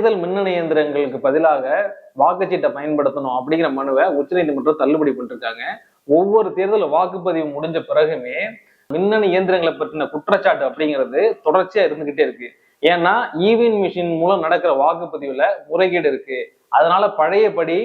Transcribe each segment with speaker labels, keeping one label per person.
Speaker 1: தேர்தல் மின்னணு இயந்திரங்களுக்கு பதிலாக வாக்குச்சீட்டை பயன்படுத்தணும் அப்படிங்கிற மனுவை உச்சநீதிமன்றம் தள்ளுபடி பண்ணிருக்காங்க. ஒவ்வொரு தேர்தல் வாக்குப்பதிவு முடிஞ்ச பிறகுமே மின்னணு இயந்திரங்களை பற்றின குற்றச்சாட்டு அப்படிங்கிறது தொடர்ச்சியா இருந்துகிட்டே இருக்கு. ஏன்னா ஈவிஎம் மிஷின் மூலம் நடக்கிற வாக்குப்பதிவுல முறைகேடு இருக்கு. அதனால பழையபடி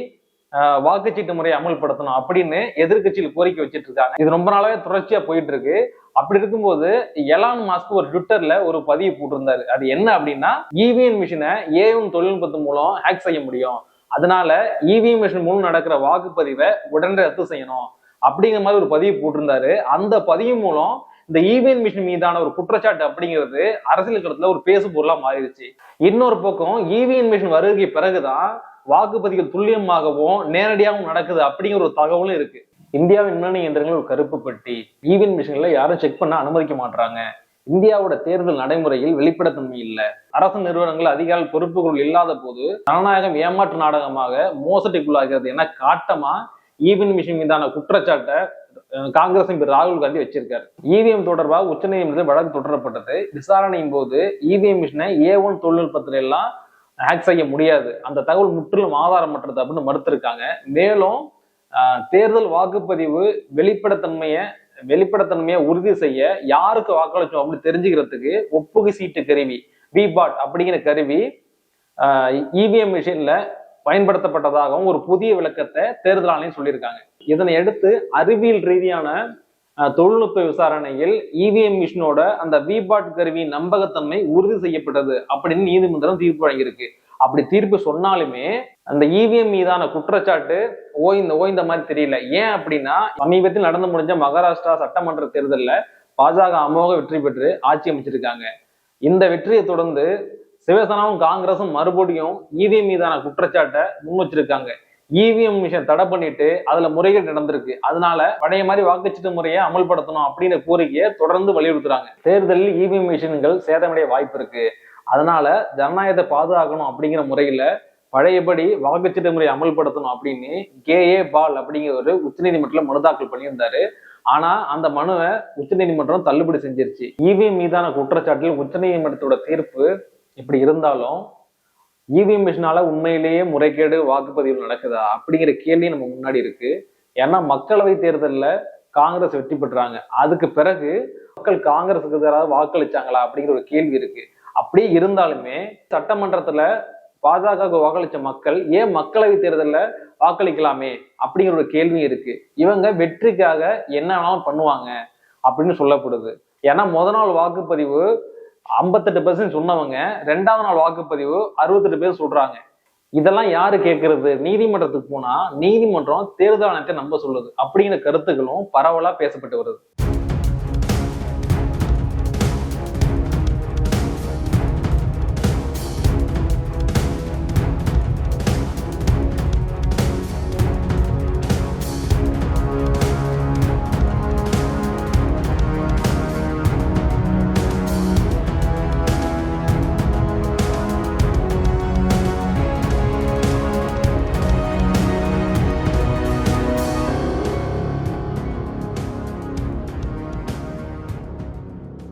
Speaker 1: வாக்குச்சீட்டு முறையை அமல்படுத்தணும் அப்படின்னு எதிர்க்கட்சியில் கோரிக்கை வச்சுட்டு இருக்காங்க. இது ரொம்ப நாளாவே தொடர்ச்சியா போயிட்டு இருக்கு. அப்படி இருக்கும்போது எலான் மாஸ்க் ஒரு ட்விட்டர்ல ஒரு பதிவு போட்டிருந்தாரு. அது என்ன அப்படின்னா இவிஎம் மிஷினை ஏஎம் தொழில்நுட்பத்து மூலம் ஹேக் செய்ய முடியும். அதனால இவிஎம் மிஷின் மூலம் நடக்கிற வாக்குப்பதிவை உடனே ரத்து செய்யணும். அப்படிங்கிற மாதிரி ஒரு பதிவு போட்டிருந்தாரு. அந்த பதிவு மூலம் இந்த இவிஎம் மிஷின் மீதான ஒரு குற்றச்சாட்டு அப்படிங்கிறது அரசியல் களத்துல ஒரு பேசு பொருளா மாறிடுச்சு. இன்னொரு பக்கம் இவிஎம் மிஷின் வருகை பிறகுதான் வாக்குப்பதிவு துல்லியமாகவும் நேரடியாகவும் நடக்குது அப்படிங்கிற ஒரு தகவலும் இருக்கு. இந்தியாவின் மின்னணு இயந்திரங்கள் ஒரு கருப்பு பெட்டி ஈவின் மிஷின்ல யாரும் செக் பண்ண அனுமதிக்க மாட்டாங்க இந்தியாவோட தேர்தல் நடைமுறையில் வெளிப்படைத்தன்மை இல்லை. அரசு நிறுவனங்கள் அதிகார பொறுப்புகள் இல்லாத போது ஜனநாயகம் ஏமாற்று நாடகமாக மோசடிக்குள்ளாகிறது என காட்டமா ஈவின் மிஷின் மீதான குற்றச்சாட்டை காங்கிரஸ் எம்பி ராகுல் காந்தி வச்சிருக்காரு. இவிஎம் தொடர்பாக உச்சநீதிமன்றத்தில் வழக்கு தொடரப்பட்டது. விசாரணையின் போது இவிஎம் மிஷினை ஏ ஒன் தொழில்நுட்பத்தில எல்லாம் ஹேக் செய்ய முடியாது. அந்த தகவல் முற்றிலும் ஆதாரமற்றது அப்படின்னு மறுத்திருக்காங்க. மேலும் தேர்தல் வாக்குப்பதிவு வெளிப்படைத்தன்மையை வெளிப்படைத்தன்மையை உறுதி செய்ய யாருக்கு வாக்களிச்சோம் அப்படின்னு தெரிஞ்சுக்கிறதுக்கு ஒப்புகை சீட்டு கருவி விபாட் அப்படிங்கிற கருவி இவிஎம் மிஷின்ல பயன்படுத்தப்பட்டதாகவும் ஒரு புதிய விளக்கத்தை தேர்தல் ஆணையம் சொல்லியிருக்காங்க. இதனை அடுத்து அறிவியல் ரீதியான தொழில்நுட்ப விசாரணையில் இவிஎம் மிஷினோட அந்த விபாட் கருவி நம்பகத்தன்மை உறுதி செய்யப்பட்டது அப்படின்னு நீதிமன்றம் தீர்ப்பு வழங்கியிருக்கு. அப்படி தீர்ப்பு சொன்னாலுமே அந்த இவிஎம் மீதான குற்றச்சாட்டு ஓய்ந்த ஓய்ந்த மாதிரி தெரியல. ஏன் அப்படின்னா சமீபத்தில் நடந்து முடிஞ்ச மகாராஷ்டிரா சட்டமன்ற தேர்தலில் பாஜக அமோக வெற்றி பெற்று ஆட்சி அமைச்சிருக்காங்க. இந்த வெற்றியை தொடர்ந்து சிவசேனாவும் காங்கிரசும் மறுபடியும் இவிஎம் மீதான குற்றச்சாட்டை முன் வச்சிருக்காங்க இவிஎம் மிஷின் தடை பண்ணிட்டு அதுல முறைகேடு நடந்திருக்கு. அதனால பழைய மாதிரி வாக்குச்சீட்டு முறையை அமல்படுத்தணும் அப்படிங்கிற கோரிக்கையை தொடர்ந்து வலியுறுத்துறாங்க. தேர்தலில் இவிஎம் மிஷின்கள் சேதமடைய வாய்ப்பு இருக்கு. அதனால ஜனநாயகத்தை பாதுகாக்கணும் அப்படிங்கிற முறையில பழையபடி வாக்குச்சீட்டு முறையை அமல்படுத்தணும் அப்படின்னு கே ஏ பால் அப்படிங்கிற ஒரு உச்சநீதிமன்றத்தில் மனு தாக்கல் பண்ணியிருந்தாரு. ஆனா அந்த மனுவை உச்சநீதிமன்றம் தள்ளுபடி செஞ்சிருச்சு. இவிஎம் மீதான குற்றச்சாட்டில் உச்சநீதிமன்றத்தோட தீர்ப்பு இப்படி இருந்தாலும் இவிஎம் மிஷினால உண்மையிலேயே முறைகேடு வாக்குப்பதிவு நடக்குதா? அப்படிங்கிற கேள்வி நம்ம முன்னாடி இருக்கு. ஏன்னா மக்களவை தேர்தலில் காங்கிரஸ் வெற்றி பெற்றாங்க. அதுக்கு பிறகு மக்கள் காங்கிரஸுக்கு எதிராக வாக்களிச்சாங்களா? அப்படிங்கிற ஒரு கேள்வி இருக்கு. அப்படியே இருந்தாலுமே சட்டமன்றத்துல பாஜகவுக்கு வாக்களிச்ச மக்கள் ஏன் மக்களவை தேர்தலில் வாக்களிக்கலாமே? அப்படிங்கிற ஒரு கேள்வி இருக்கு. இவங்க வெற்றிக்காக என்ன வேணாலும் பண்ணுவாங்க அப்படின்னு சொல்லப்படுது. ஏன்னா முத நாள் வாக்குப்பதிவு ஐம்பத்தெட்டு பெர்சன்ட் சொன்னவங்க ரெண்டாவது நாள் வாக்குப்பதிவு அறுபத்தெட்டு பேர் சொல்றாங்க. இதெல்லாம் யாரு கேட்கறது நீதிமன்றத்துக்கு போனா நீதிமன்றம் தேர்தல் ஆணையத்தை நம்ப சொல்லுது. அப்படிங்கிற கருத்துக்களும் பரவலா பேசப்பட்டு வருது.